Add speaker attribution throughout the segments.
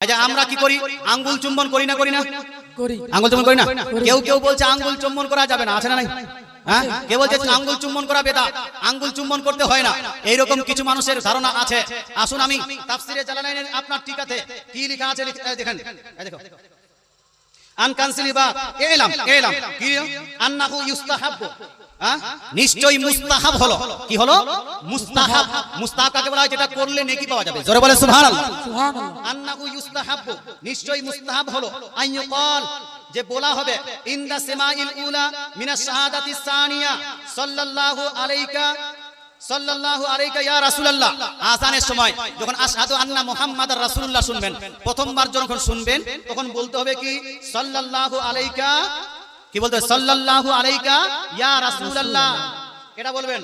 Speaker 1: এই আমরা কি করি? আঙ্গুল চুম্বন করি না করি না?
Speaker 2: করি
Speaker 1: আঙ্গুল চুম্বন করি না? কেউ কেউ বলছে আঙ্গুল চুম্বন করা যাবে না আছে না নাই? হ্যাঁ? বলছে আঙ্গুল চুম্বন করা বেদা আঙ্গুল চুম্বন করতে হয় না। এইরকম কিছু মানুষের ধারণা আছে। আসুন আমি তাফসিরে জালালাইনের আপনার টিকাতে কি লেখা আছে? দেখেন এই দেখো আনকানসিলি বা এলাম এলাম। কি আন্নাহু ইউস্তাহাব্বু? নিশ্চয়ই মুস্তাহাব হলো। কি হলো? মুস্তাহাব। মুস্তাহাব কাকে বলা হয়? যেটা করলে নেকি পাওয়া যাবে। জোরে বলে সুবহানাল্লাহ।
Speaker 2: সুবহানাল্লাহ।
Speaker 1: আন্নাহু ইউস্তাহাব্বু নিশ্চয়ই মুস্তাহাব হলো। আইয়ুকাল যে বলা হবে ইনদা সিমাইল উলা মিনাস শাহাদাতি সানিয়া সাল্লাল্লাহু আলাইকা সাল্লাল্লাহু আলাইকা ইয়া রাসূলুল্লাহ। আযানের সময় যখন আশহাদু শুনবেন, প্রথমবার যখন শুনবেন, তখন বলতে হবে কি? সাল্লাল্লাহু আলাইকা, কি বলতে সাল্লাল্লাহু আলাইকা ইয়া রাসূলুল্লাহ। এটা বলবেন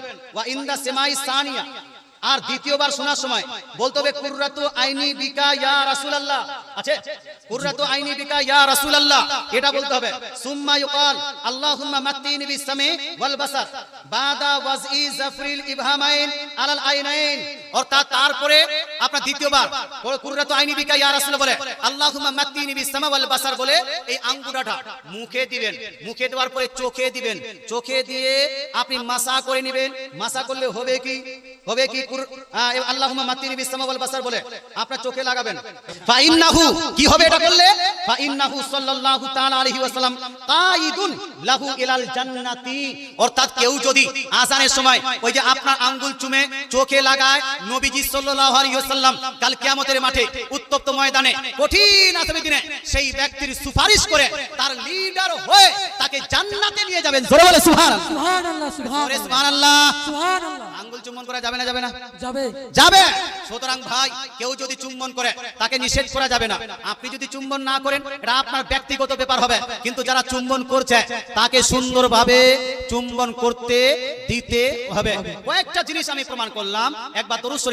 Speaker 1: আর দ্বিতীয়বার শোনার সময় বলতে হবে, কুররাতু আইনি বিকা ইয়া রাসূলুল্লাহ। আছে? কুররাতু আইনি বিকা ইয়া রাসূলুল্লাহ। এটা বলতে হবে। সুম্মা ইউকাল, আল্লাহুম্মা মাত্তিনি বিসামি ওয়াল বাসার। বাদা ওয়াজই জাফরিল ইবহামাইন আলাল আইনাইন। অর্থাৎ তারপরে আপনার দ্বিতীয়বার কুররাতু আইনি বিকা ইয়া রাসূল বলে, আল্লাহুম্মা মাত্তিনি বিসামা ওয়াল বাসার বলে এই আঙ্গুরাটা মুখে দিবেন। মুখে দেওয়ার পরে চোখে দিবেন। চোখে দিয়ে আপনি মাসা করে নেবেন। মাসা করলে হবে কি? হবে কি? আল্লাহুম্মা মাত্তিনি বিসামা ওয়াল বাসার বলে। আপনার চোখে লাগাবেন। ফা ইন্নাহু কি হবে এটা করলে ফা ইন্নাহু সাল্লাল্লাহু তাআলা আলাইহি ওয়াসাল্লাম কাইদুন লাহু ইলাল জান্নাতি। অর্থাৎ কেউ যদি আযানের সময় ওই যে আপনার আঙ্গুল চুমে চোখে লাগায় নবীজি সাল্লাল্লাহু আলাইহি ওয়াসাল্লাম কাল কিয়ামতের মাঠে উত্তপ্ত ময়দানে কঠিন আসামি দিনে সেই ব্যক্তির সুপারিশ করে তার লিডার হয়ে তাকে জান্নাতে নিয়ে যাবেন। জোরে বলে সুবহানাল্লাহ।
Speaker 2: সুবহানাল্লাহ
Speaker 1: সুবহানাল্লাহ।
Speaker 2: সুবহানাল্লাহ।
Speaker 1: আঙ্গুল চুম্বন করা যাবে না যাবে না?
Speaker 2: যাবে।
Speaker 1: যাবে! সুতরাং ভাই কেউ যদি চুম্বন করে তাকে নিষেধ করা যাবে না। আপনি যদি চুম্বন না করেন এটা আপনার ব্যক্তিগত ব্যাপার হবে। কিন্তু যারা চুম্বন করছে তাকে সুন্দরভাবে চুম্বন করতে দিতে হবে। কয়েকটা জিনিস আমি প্রমাণ করলাম। একবার তরুশ্বরী